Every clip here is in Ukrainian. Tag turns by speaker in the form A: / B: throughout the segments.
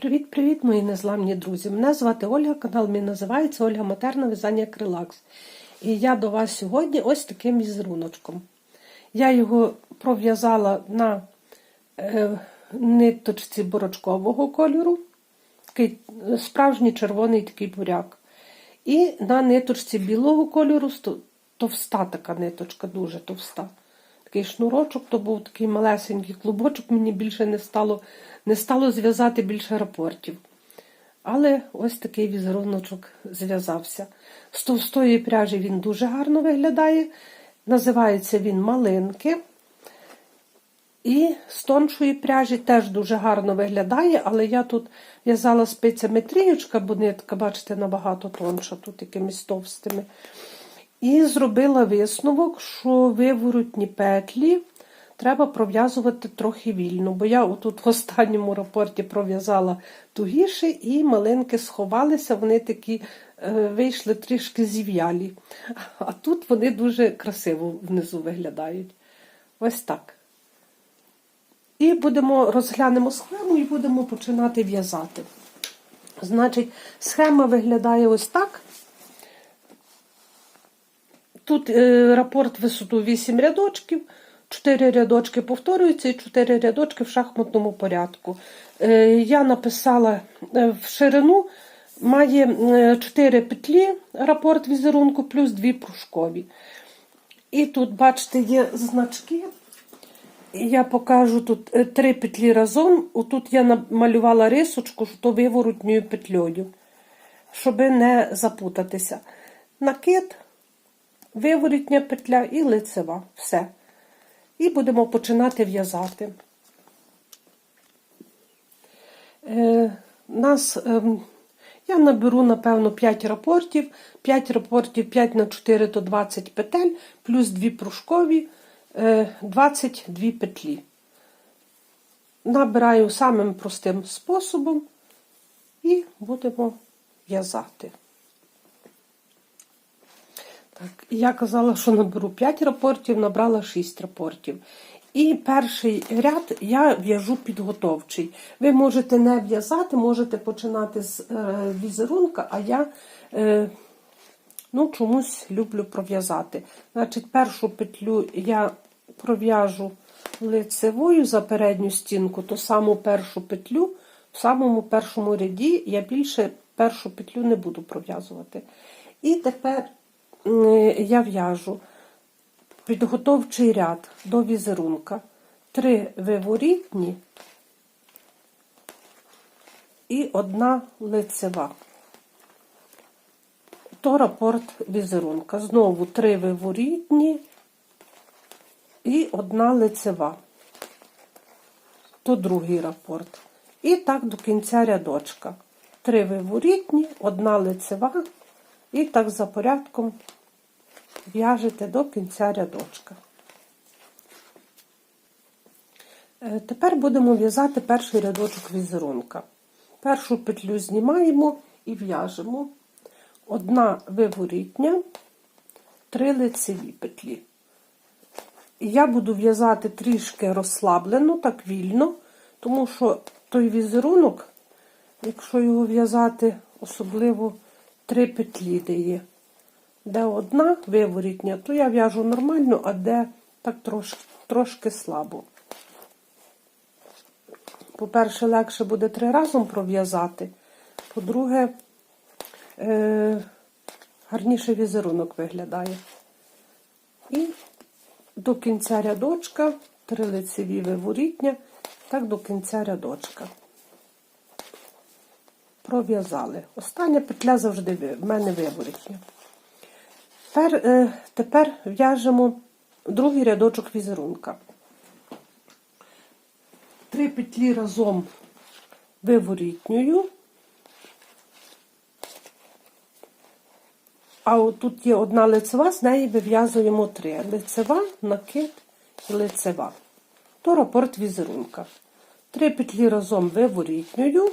A: Привіт-привіт, мої незламні друзі! Мене звати Ольга, канал мій називається Ольга Матерна В'язання Крилакс. І я до вас сьогодні ось таким візеруночком. Я його пров'язала на е, ниточці борочкового кольору, такий е, справжній червоний такий буряк. І на ниточці білого кольору товста така ниточка, дуже товста. Такий шнурочок, то був такий малесенький клубочок, мені більше не стало не стало зв'язати більше рапортів. Але ось такий візеруночок зв'язався. З товстої пряжі він дуже гарно виглядає. Називається він малинки. І з тоншої пряжі теж дуже гарно виглядає, але я тут в'язала спицями трієчка, бо нитка, бачите, набагато тонша, тут якимись товстими. І зробила висновок, що виворотні петлі треба пров'язувати трохи вільно. Бо я отут в останньому рапорті пров'язала тугіше, і малинки сховалися, вони такі е, вийшли трішки зів'ялі. А тут вони дуже красиво внизу виглядають. Ось так. І будемо розглянемо схему і будемо починати в'язати. Значить, схема виглядає ось так. Тут е, рапорт висоту 8 рядочків, 4 рядочки повторюються і 4 рядочки в шахматному порядку. Е, я написала е, в ширину, має 4 петлі рапорт візерунку, плюс 2 пружкові. І тут, бачите, є значки. Я покажу тут 3 петлі разом. Отут я намалювала рисочку, що виворотньою петлею, щоб не запутатися. Накид виворітня петля і лицева. Все. І будемо починати в'язати. Е, нас, е, Я наберу, напевно, 5 рапортів. 5 рапортів 5 на 4 то 20 петель, плюс 2 пружкові, е, 22 петлі. Набираю самим простим способом і будемо в'язати. Так, Я казала, що наберу 5 рапортів, набрала 6 рапортів. І перший ряд я в'яжу підготовчий. Ви можете не в'язати, можете починати з е, візерунка, а я е, ну, чомусь люблю пров'язати. Значить, першу петлю я пров'яжу лицевою за передню стінку, ту саму першу петлю, в самому першому ряді я більше першу петлю не буду пров'язувати. І тепер я в'яжу підготовчий ряд до візерунка. Три виворітні і одна лицева. То рапорт візерунка. Знову три виворітні і одна лицева. То другий рапорт. І так до кінця рядочка. Три виворітні, одна лицева, і так за порядком в'яжете до кінця рядочка. Е, тепер будемо в'язати перший рядочок візерунка. Першу петлю знімаємо і в'яжемо одна виворітня, три лицеві петлі. я буду в'язати трішки розслаблено, так вільно, тому що той візерунок, якщо його в'язати, особливо три петлі дає. Де одна виворітня, то я в'яжу нормально, а де так трошки, трошки слабо. По-перше, легше буде три разом пров'язати. По-друге, е гарніше візерунок виглядає. І до кінця рядочка, три лицеві виворітня, так до кінця рядочка. Пров'язали. Остання петля завжди в мене виворітня. Тепер е, тепер в'яжемо другий рядочок візерунка. Три петлі разом виворітньою, а отут є одна лицева, з неї вив'язуємо три. Лицева, накид і лицева. То рапорт візерунка. Три петлі разом виворітньою.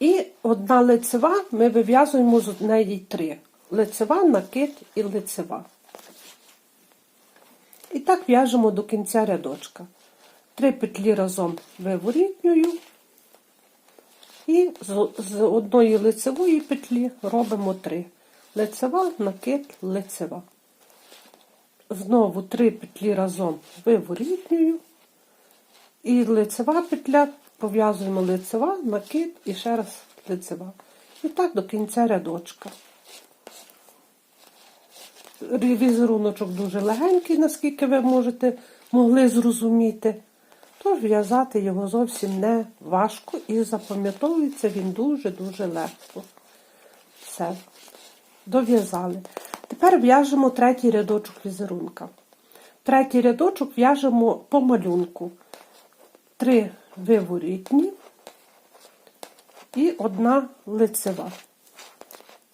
A: І одна лицева ми вив'язуємо з неї три. Лицева, накид і лицева. І так в'яжемо до кінця рядочка. Три петлі разом виворітнюю. І з, одної лицевої петлі робимо три. Лицева, накид, лицева. Знову три петлі разом виворітнюю. І лицева петля, пов'язуємо лицева, накид і ще раз лицева. І так до кінця рядочка. Візеруночок дуже легенький, наскільки ви можете могли зрозуміти. Тож в'язати його зовсім не важко і запам'ятовується він дуже-дуже легко. Все, дов'язали. Тепер в'яжемо третій рядочок візерунка. Третій рядочок в'яжемо по малюнку. Три виворітні і одна лицева.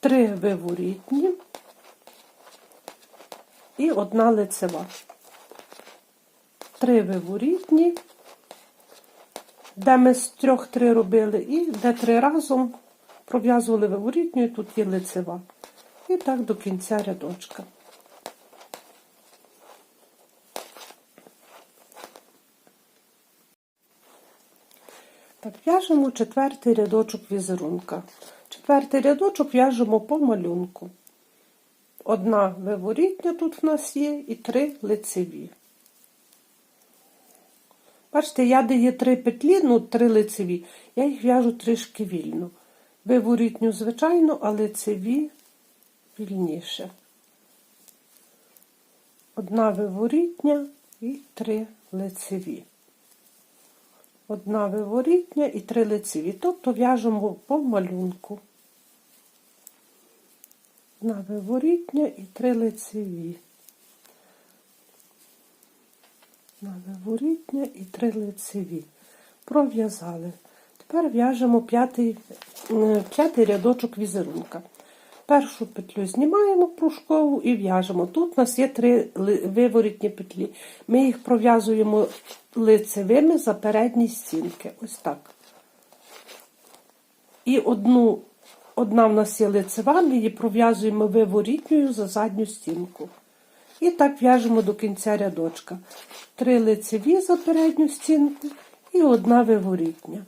A: Три виворітні і одна лицева. Три виворітні, де ми з трьох три робили, і де три разом пров'язували виворітню, і тут є лицева. І так до кінця рядочка. Так, в'яжемо четвертий рядочок візерунка. Четвертий рядочок в'яжемо по малюнку. Одна виворітня тут в нас є і три лицеві. Бачите, я де є три петлі, ну три лицеві, я їх в'яжу трішки вільно. Виворітню, звичайно, а лицеві вільніше. Одна виворітня і три лицеві. Одна виворітня і три лицеві. Тобто в'яжемо по малюнку. Одна виворітня і три лицеві. Одна виворітня і три лицеві. Пров'язали. Тепер в'яжемо п'ятий, рядочок візерунка. Першу петлю знімаємо пружкову і в'яжемо. Тут у нас є три виворітні петлі. Ми їх пров'язуємо лицевими за передні стінки. Ось так. І одну, одна в нас є лицева, ми її пров'язуємо виворітньою за задню стінку. І так в'яжемо до кінця рядочка. Три лицеві за передню стінку і одна виворітня.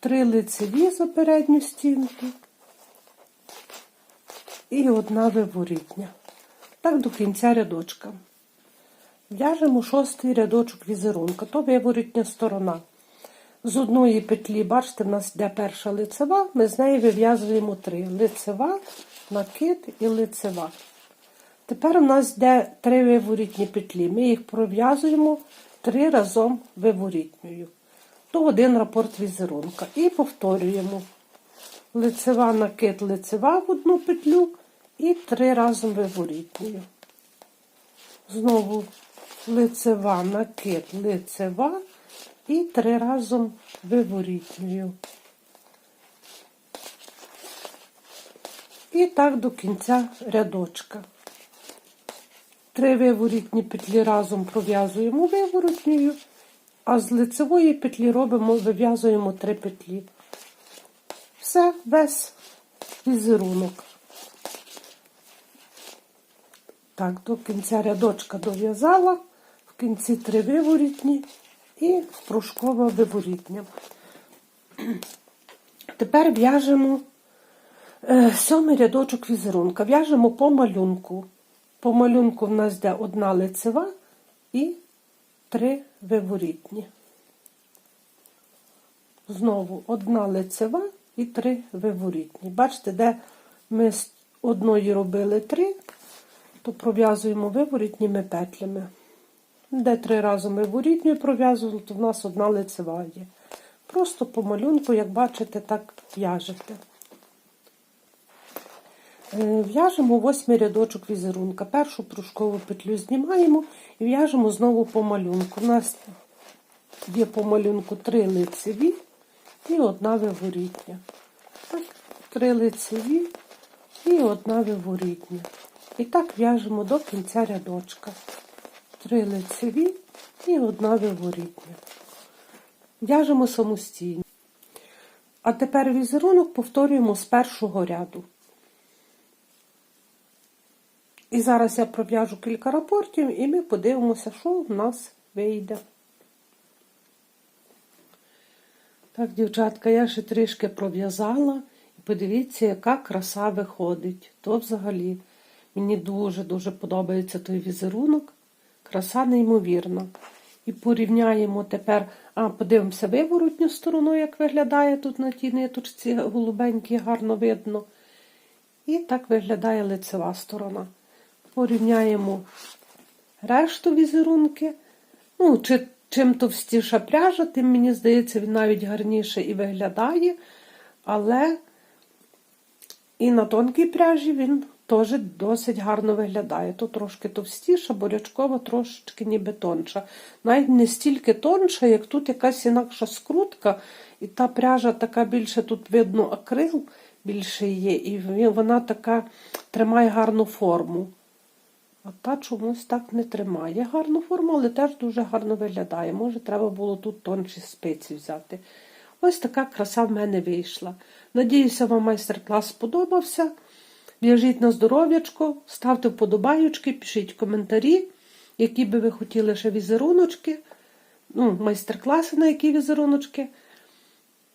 A: Три лицеві за передню стінку і одна виворітня. Так до кінця рядочка. В'яжемо шостий рядочок візерунка, то виворітня сторона. З одної петлі, бачите, в нас йде перша лицева, ми з неї вив'язуємо три. Лицева, накид і лицева. Тепер у нас йде три виворітні петлі. Ми їх пров'язуємо три разом виворітньою. То один рапорт візерунка. І повторюємо. Лицева, накид, лицева в одну петлю і три разом виворітньою. Знову лицева, накид, лицева і три разом виворітньою. І так до кінця рядочка. Три виворітні петлі разом пров'язуємо виворотньою, а з лицевої петлі робимо, вив'язуємо три петлі. Все, весь візерунок. Так, до кінця рядочка дов'язала, в кінці три виворітні і пружкова виворітня. Тепер в'яжемо е, сьомий рядочок візерунка. В'яжемо по малюнку. По малюнку в нас йде одна лицева і три виворітні. Знову одна лицева і три виворітні. Бачите, де ми з одної робили три, то пров'язуємо виворітніми петлями. Де три рази ми виворітньою пров'язували, то в нас одна лицева є. Просто по малюнку, як бачите, так в'яжете. Е, в'яжемо восьмий рядочок візерунка. Першу пружкову петлю знімаємо і в'яжемо знову по малюнку. У нас є по малюнку три лицеві і одна виворітня. Так, Три лицеві і одна виворітня. І так в'яжемо до кінця рядочка. Три лицеві і одна виворітня. В'яжемо самостійно. А тепер візерунок повторюємо з першого ряду. І зараз я пров'яжу кілька рапортів і ми подивимося, що в нас вийде. Так, дівчатка, я ще трішки пров'язала. І подивіться, яка краса виходить. То взагалі мені дуже-дуже подобається той візерунок. Краса неймовірна. І порівняємо тепер, а подивимося виворотню сторону, як виглядає тут на тій ниточці голубенькій, гарно видно. І так виглядає лицева сторона. Порівняємо решту візерунки. Ну, чи, чим товстіша пряжа, тим мені здається, він навіть гарніше і виглядає. Але і на тонкій пряжі він теж досить гарно виглядає. Тут трошки товстіша, бурячкова трошечки ніби тонша. Навіть не стільки тонша, як тут якась інакша скрутка, і та пряжа така більше тут видно акрил більше є, і вона така тримає гарну форму. А та чомусь так не тримає гарну форму, але теж дуже гарно виглядає. Може, треба було тут тонші спиці взяти. Ось така краса в мене вийшла. Надіюся, вам майстер-клас сподобався. В'яжіть на здоров'ячко, ставте вподобайочки, пишіть коментарі, які би ви хотіли ще візеруночки, ну, майстер-класи на які візеруночки.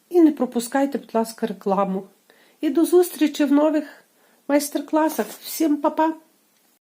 A: І не пропускайте, будь ласка, рекламу. І до зустрічі в нових майстер-класах. Всім па-па!